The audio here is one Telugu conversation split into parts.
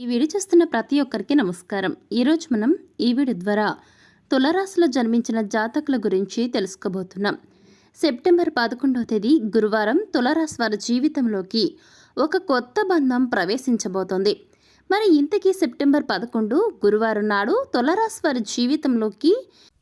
ఈ వీడియో చూస్తున్న ప్రతి ఒక్కరికి నమస్కారం. ఈరోజు మనం ఈ వీడియో ద్వారా తులరాశిలో జన్మించిన జాతకుల గురించి తెలుసుకోబోతున్నాం. సెప్టెంబర్ పదకొండవ తేదీ గురువారం తులరాశి వారి జీవితంలోకి ఒక కొత్త బంధం ప్రవేశించబోతోంది. మరి ఇంతకీ సెప్టెంబర్ పదకొండు గురువారం నాడు తులరాశి వారి జీవితంలోకి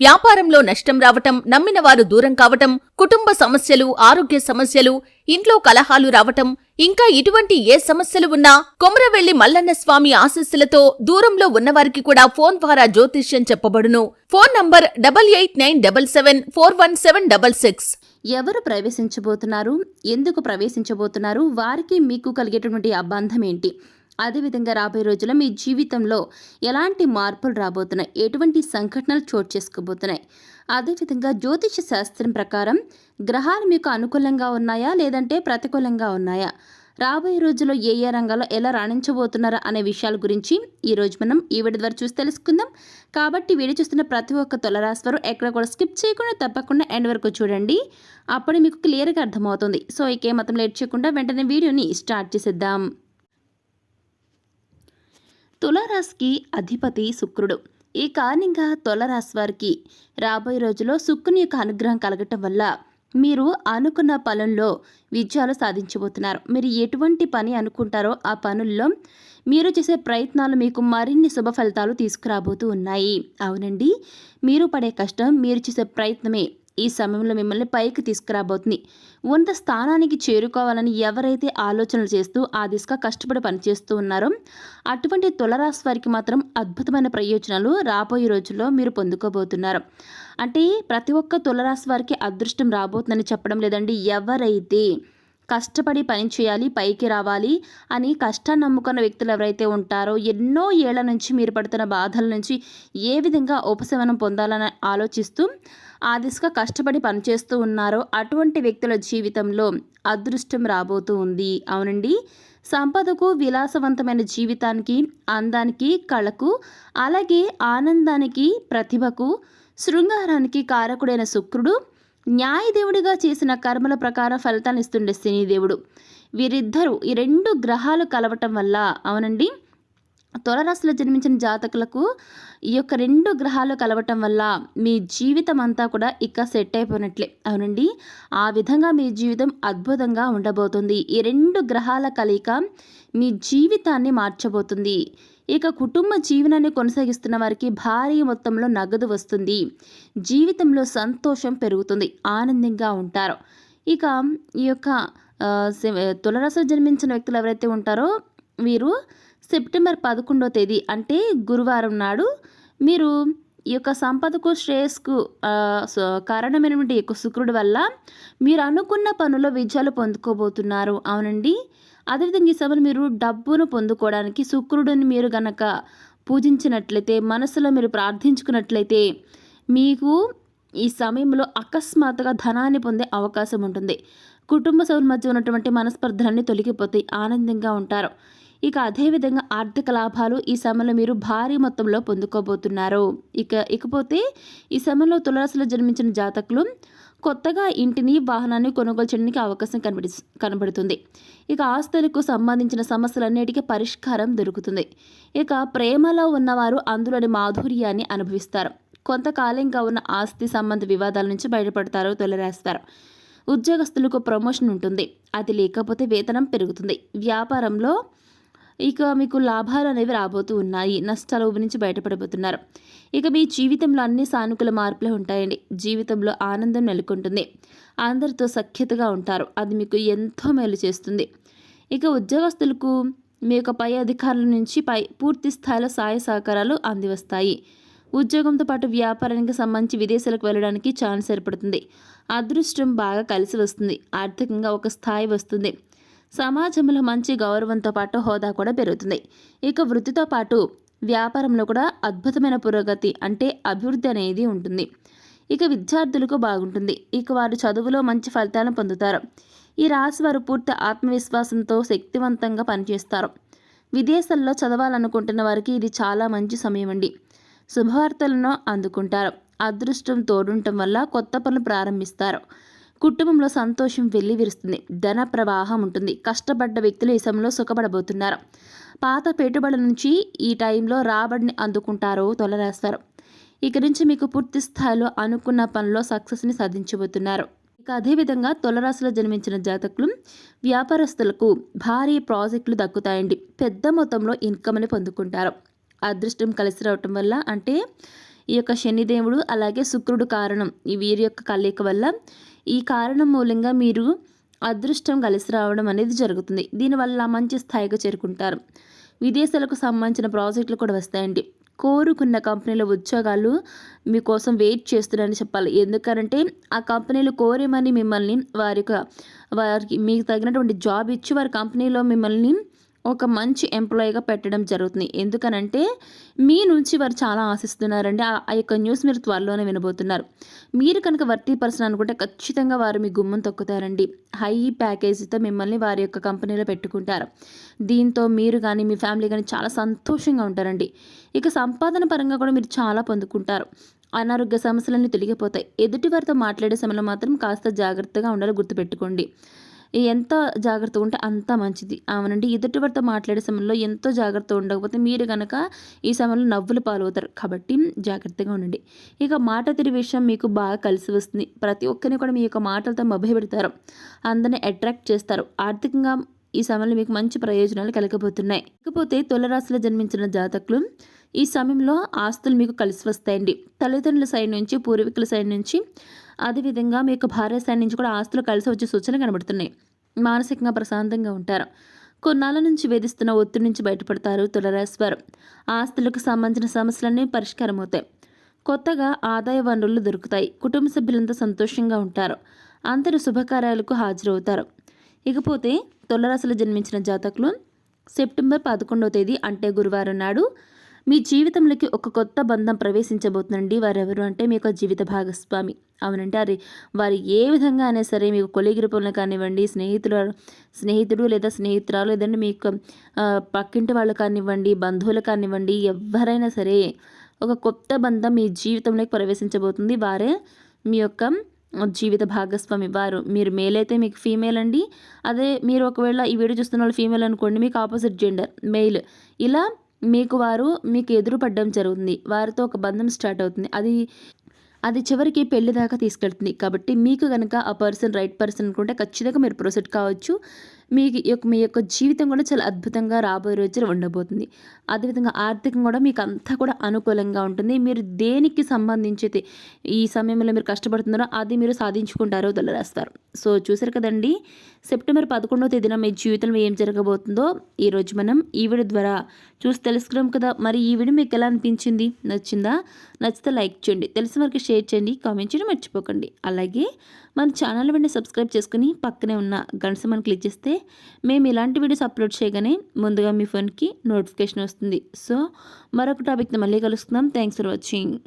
వ్యాపారంలో నష్టం రావటం నమ్మిన వారు దూరం కావటం కుటుంబ సమస్యలు ఆరోగ్య సమస్యలు ఇంట్లో కలహాలు రావటం ఇంకా ఇటువంటి ఏ సమస్యలు ఉన్నా కొమరవెల్లి మల్లన్న స్వామి ఆశస్సులతో దూరంలో ఉన్నవారికి కూడా ఫోన్ ద్వారా జ్యోతిష్యం చెప్పబడును. Phone number double eight nine double seven four one seven double six. ఎవరు ప్రవేశించబోతున్నారు? ఎందుకు ప్రవేశించబోతున్నారు? వారికి మీకు కలిగేటటువంటి అబ్బంధం ఏంటి అదేవిధంగా రాబోయే రోజుల్లో మీ జీవితంలో ఎలాంటి మార్పులు రాబోతున్నాయి? ఎటువంటి సంఘటనలు చోటు చేసుకోబోతున్నాయి? అదేవిధంగా జ్యోతిష శాస్త్రం ప్రకారం గ్రహాలు మీకు అనుకూలంగా ఉన్నాయా? లేదంటే ప్రతికూలంగా ఉన్నాయా? రాబోయే రోజుల్లో ఏ ఏ రంగాల్లో ఎలా రాణించబోతున్నారా అనే విషయాల గురించి ఈరోజు మనం ఈ వీడియో ద్వారా చూసి తెలుసుకుందాం. కాబట్టి వీడియో చూస్తున్న ప్రతి ఒక్క తొలరాశివారు ఎక్కడ కూడా స్కిప్ చేయకుండా తప్పకుండా ఎండ్ వరకు చూడండి. అప్పుడు మీకు క్లియర్గా అర్థమవుతుంది. సో ఇకే మతం లేట్ చేయకుండా వెంటనే వీడియోని స్టార్ట్ చేసేద్దాం. తులారాశికి అధిపతి శుక్రుడు. ఈ కారణంగా తులరాశి వారికి రాబోయే రోజుల్లో శుక్రుని యొక్క అనుగ్రహం కలగటం వల్ల మీరు అనుకున్న పనుల్లో విజయాలు సాధించబోతున్నారు. మీరు ఎటువంటి పని అనుకుంటారో ఆ పనుల్లో మీరు చేసే ప్రయత్నాలు మీకు మరిన్ని శుభ ఫలితాలు తీసుకురాబోతూ ఉన్నాయి. అవునండి. మీరు పడే కష్టం మీరు చేసే ప్రయత్నమే ఈ సమయంలో మిమ్మల్ని పైకి తీసుకురాబోతుంది. ఉన్నత స్థానానికి చేరుకోవాలని ఎవరైతే ఆలోచనలు చేస్తూ ఆ దిశగా కష్టపడి పనిచేస్తూ ఉన్నారో అటువంటి తులరాశి వారికి మాత్రం అద్భుతమైన ప్రయోజనాలు రాబోయే రోజుల్లో మీరు పొందుకోబోతున్నారు. అంటే ప్రతి ఒక్క తులరాశి వారికి అదృష్టం రాబోతుందని చెప్పడం లేదండి ఎవరైతే కష్టపడి పని చేయాలి పైకి రావాలి అని కష్టాన్ని నమ్ముకున్న వ్యక్తులు ఎవరైతే ఉంటారో ఎన్నో ఏళ్ళ నుంచి మీరు పడుతున్న బాధల నుంచి ఏ విధంగా ఉపశమనం పొందాలని ఆలోచిస్తూ ఆ దిశగా కష్టపడి పనిచేస్తూ ఉన్నారో అటువంటి వ్యక్తుల జీవితంలో అదృష్టం రాబోతూ ఉంది. అవునండి. సంపదకు విలాసవంతమైన జీవితానికి అందానికి కళకు అలాగే ఆనందానికి ప్రతిభకు శృంగారానికి కారకుడైన శుక్రుడు న్యాయదేవుడిగా చేసిన కర్మల ప్రకారం ఫలితాన్ని ఇస్తుండే శనిదేవుడు. వీరిద్దరూ ఈ రెండు గ్రహాలు కలవటం వల్ల అవునండి తులరాశిలో జన్మించిన జాతకులకు ఈ యొక్క రెండు గ్రహాలు కలవటం వల్ల మీ జీవితం అంతా కూడా ఇక సెట్ అయిపోయినట్లే. అవునండి ఆ విధంగా మీ జీవితం అద్భుతంగా ఉండబోతుంది. ఈ రెండు గ్రహాల కలయిక మీ జీవితాన్ని మార్చబోతుంది. ఇక కుటుంబ జీవనాన్ని కొనసాగిస్తున్న వారికి భారీ మొత్తంలో నగదు వస్తుంది. జీవితంలో సంతోషం పెరుగుతుంది. ఆనందంగా ఉంటారు. ఇక ఈ యొక్క తులరాశి జన్మించిన వ్యక్తులు ఎవరైతే ఉంటారో వీరు సెప్టెంబర్ పదకొండో తేదీ అంటే గురువారం నాడు మీరు ఈ యొక్క సంపదకు శ్రేయస్కు కారణమైనటువంటి యొక్క శుక్రుడి వల్ల మీరు అనుకున్న పనుల విజయాలు పొందుకోబోతున్నారు. అవునండి. అదేవిధంగా ఈ సమయంలో మీరు డబ్బును పొందుకోవడానికి శుక్రుడిని మీరు గనక పూజించినట్లయితే మనసులో మీరు ప్రార్థించుకున్నట్లయితే మీకు ఈ సమయంలో అకస్మాత్తుగా ధనాన్ని పొందే అవకాశం ఉంటుంది. కుటుంబ సభ్యుల మధ్య ఉన్నటువంటి మనస్పర్ధలన్నీ తొలగిపోతాయి ఆనందంగా ఉంటారు. ఇక అదేవిధంగా ఆర్థిక లాభాలు ఈ సమయంలో మీరు భారీ మొత్తంలో పొందుకోబోతున్నారు. ఇక ఇకపోతే ఈ సమయంలో తులరాశిలో జన్మించిన జాతకులు కొత్తగా ఇంటిని వాహనాన్ని కొనుగోలు చేయడానికి అవకాశం కనబడి కనబడుతుంది. ఇక ఆస్తులకు సంబంధించిన సమస్యలన్నిటికీ పరిష్కారం దొరుకుతుంది. ఇక ప్రేమలో ఉన్నవారు అందులోని మాధుర్యాన్ని అనుభవిస్తారు. కొంతకాలంగా ఉన్న ఆస్తి సంబంధ వివాదాల నుంచి బయటపడతారు తొలరేస్తారు. ఉద్యోగస్తులకు ప్రమోషన్ ఉంటుంది. అది లేకపోతే వేతనం పెరుగుతుంది. వ్యాపారంలో ఇక మీకు లాభాలు అనేవి రాబోతూ ఉన్నాయి. నష్టాల ఊబి నుంచి బయటపడబోతున్నారు. ఇక మీ జీవితంలో అన్ని సానుకూల మార్పులే ఉంటాయండి. జీవితంలో ఆనందం నెలకొంటుంది. అందరితో సఖ్యతగా ఉంటారు. అది మీకు ఎంతో మేలు చేస్తుంది. ఇక ఉద్యోగస్తులకు మీ యొక్క పై అధికారుల నుంచి పై పూర్తి స్థాయిలో సహాయ సహకారాలు అందివస్తాయి. ఉద్యోగంతో పాటు వ్యాపారానికి సంబంధించి విదేశాలకు వెళ్ళడానికి ఛాన్స్ ఏర్పడుతుంది. అదృష్టం బాగా కలిసి వస్తుంది. ఆర్థికంగా ఒక స్థాయి వస్తుంది. సమాజంలో మంచి గౌరవంతో పాటు హోదా కూడా పెరుగుతుంది. ఇక వృత్తితో పాటు వ్యాపారంలో కూడా అద్భుతమైన పురోగతి అంటే అభివృద్ధి అనేది ఉంటుంది. ఇక విద్యార్థులకు బాగుంటుంది. ఇక వారు చదువులో మంచి ఫలితాలను పొందుతారు. ఈ రాశి వారు పూర్తి ఆత్మవిశ్వాసంతో శక్తివంతంగా పనిచేస్తారు. విదేశాల్లో చదవాలనుకుంటున్న వారికి ఇది చాలా మంచి సమయం అండి. శుభవార్తలను అందుకుంటారు. అదృష్టం తోడుంటం వల్ల కొత్త పనులు ప్రారంభిస్తారు. కుటుంబంలో సంతోషం వెళ్ళి విరుస్తుంది. ధన ప్రవాహం ఉంటుంది. కష్టపడ్డ వ్యక్తులు ఈ సమయంలో సుఖపడబోతున్నారు. పాత పెట్టుబడుల నుంచి ఈ టైంలో రాబడిని అందుకుంటారు తొలరేస్తారు. ఇక నుంచి మీకు పూర్తి స్థాయిలో అనుకున్న పనిలో సక్సెస్ని సాధించబోతున్నారు. ఇక అదేవిధంగా తొలరాశిలో జన్మించిన జాతకులు వ్యాపారస్తులకు భారీ ప్రాజెక్టులు దక్కుతాయండి. పెద్ద మొత్తంలో ఇన్కమ్ని పొందుకుంటారు. అదృష్టం కలిసి రావటం వల్ల అంటే ఈ యొక్క శనిదేవుడు అలాగే శుక్రుడు కారణం. ఈ వీరి యొక్క కలయిక వల్ల ఈ కారణం మూలంగా మీరు అదృష్టం కలిసి రావడం అనేది జరుగుతుంది. దీనివల్ల మంచి స్థాయికి చేరుకుంటారు. విదేశాలకు సంబంధించిన ప్రాజెక్టులు కూడా వస్తాయండి. కోరుకున్న కంపెనీల ఉద్యోగాలు మీకోసం వెయిట్ చేస్తున్నారని చెప్పాలి. ఎందుకంటే ఆ కంపెనీలు కోరేమని మిమ్మల్ని వారి వారికి మీకు తగినటువంటి జాబ్ ఇచ్చి వారి కంపెనీలో మిమ్మల్ని ఒక మంచి ఎంప్లాయీగా పెట్టడం జరుగుతుంది. ఎందుకనంటే మీ నుంచి వారు చాలా ఆశిస్తున్నారండి. ఆ ఆ యొక్క న్యూస్ మీరు త్వరలోనే వినబోతున్నారు. మీరు కనుక వర్తీ పర్సన్ అనుకుంటే ఖచ్చితంగా వారు మీ గుమ్మం తొక్కుతారండి. హై ప్యాకేజీతో మిమ్మల్ని వారి యొక్క కంపెనీలో పెట్టుకుంటారు. దీంతో మీరు కానీ మీ ఫ్యామిలీ కానీ చాలా సంతోషంగా ఉంటారండి. ఇక సంపాదన పరంగా కూడా మీరు చాలా పొందుకుంటారు. అనారోగ్య సమస్యలన్నీ తొలగిపోతాయి. ఎదుటి వారితో మాట్లాడే సమయంలో మాత్రం కాస్త జాగ్రత్తగా ఉండాలి గుర్తుపెట్టుకోండి. ఎంత జాగ్రత్తగా ఉంటే అంత మంచిది. అవునండి ఎదుటి వారితో మాట్లాడే సమయంలో ఎంతో జాగ్రత్త ఉండకపోతే మీరు కనుక ఈ సమయంలో నవ్వులు పాలవుతారు. కాబట్టి జాగ్రత్తగా ఉండండి. ఇక మాట తిరిగి విషయం మీకు బాగా కలిసి వస్తుంది. ప్రతి ఒక్కరిని కూడా మీ యొక్క మాటలతో మభ్యపెడతారు. అందరిని అట్రాక్ట్ చేస్తారు. ఆర్థికంగా ఈ సమయంలో మీకు మంచి ప్రయోజనాలు కలగబోతున్నాయి. ఇకపోతే తులరాశిలో జన్మించిన జాతకులు ఈ సమయంలో ఆస్తులు మీకు కలిసి వస్తాయండి. తల్లిదండ్రుల సైడ్ నుంచి పూర్వీకుల సైడ్ నుంచి అదేవిధంగా మీ యొక్క భార్య నుంచి కూడా ఆస్తులు కలిసి వచ్చే సూచనలు కనబడుతున్నాయి. మానసికంగా ప్రశాంతంగా ఉంటారు. కొన్నాళ్ళ నుంచి వేధిస్తున్న ఒత్తిడి నుంచి బయటపడతారు తులరాశి వారు ఆస్తులకు సంబంధించిన సమస్యలన్నీ పరిష్కారం అవుతాయి కొత్తగా ఆదాయ వనరులు దొరుకుతాయి. కుటుంబ సభ్యులంతా సంతోషంగా ఉంటారు. అందరూ శుభకార్యాలకు హాజరవుతారు. ఇకపోతే తులరాశిలో జన్మించిన జాతకులు సెప్టెంబర్ పదకొండవ తేదీ అంటే గురువారం నాడు మీ జీవితంలోకి ఒక కొత్త బంధం ప్రవేశించబోతుందండి. వారెవరు అంటే మీ యొక్క జీవిత భాగస్వామి. అవునంటే అరే వారు ఏ విధంగా అయినా సరే మీకు కొలిగి రూపంలో కానివ్వండి స్నేహితులు స్నేహితుడు లేదా స్నేహితురాలు లేదంటే మీ యొక్క పక్కింటి వాళ్ళు కానివ్వండి బంధువులు కానివ్వండి ఎవరైనా సరే ఒక కొత్త బంధం మీ జీవితంలోకి ప్రవేశించబోతుంది. వారే మీ యొక్క జీవిత భాగస్వామి. వారు మీరు మేల్ అయితే మీకు ఫీమేల్ అండి. అదే మీరు ఒకవేళ ఈ వీడియో చూస్తున్న వాళ్ళు ఫీమేల్ అనుకోండి మీకు ఆపోజిట్ జెండర్ మెయిల్ ఇలా మీకు వారు మీకు ఎదురు పడడం జరుగుతుంది. వారితో ఒక బంధం స్టార్ట్ అవుతుంది. అది అది చివరికి పెళ్ళి దాకా తీసుకెళ్తుంది. కాబట్టి మీకు కనుక ఆ పర్సన్ రైట్ పర్సన్ అనుకుంటే ఖచ్చితంగా మీరు ప్రొసెడ్ కావచ్చు. మీకు యొక్క మీ యొక్క జీవితం కూడా చాలా అద్భుతంగా రాబోయే రోజులు ఉండబోతుంది. అదేవిధంగా ఆర్థికంగా కూడా మీకు అంతా కూడా అనుకూలంగా ఉంటుంది. మీరు దేనికి సంబంధించి ఈ సమయంలో మీరు కష్టపడుతున్నారో అది మీరు సాధించుకుంటారో తెలియజేస్తారు సో చూసారు కదండి సెప్టెంబర్ పదకొండవ తేదీన మీ జీవితంలో ఏం జరగబోతుందో ఈరోజు మనం ఈ వీడియో ద్వారా చూసి తెలుసుకున్నాం కదా. మరి ఈ వీడియో మీకు ఎలా అనిపించింది? నచ్చిందా? నచ్చితే లైక్ చేయండి. తెలిసిన వరకు షేర్ చేయండి. కామెంట్ చేయడం మర్చిపోకండి. అలాగే మన ఛానల్ వెంటనే సబ్స్క్రైబ్ చేసుకుని పక్కనే ఉన్న గంట మనం క్లిక్ చేస్తే మేము ఇలాంటి వీడియోస్ అప్లోడ్ చేయగానే ముందుగా మీ ఫోన్కి నోటిఫికేషన్ వస్తుంది. సో మరొక టాపిక్ని మళ్ళీ కలుస్తున్నాం థ్యాంక్స్ ఫర్ వాచింగ్.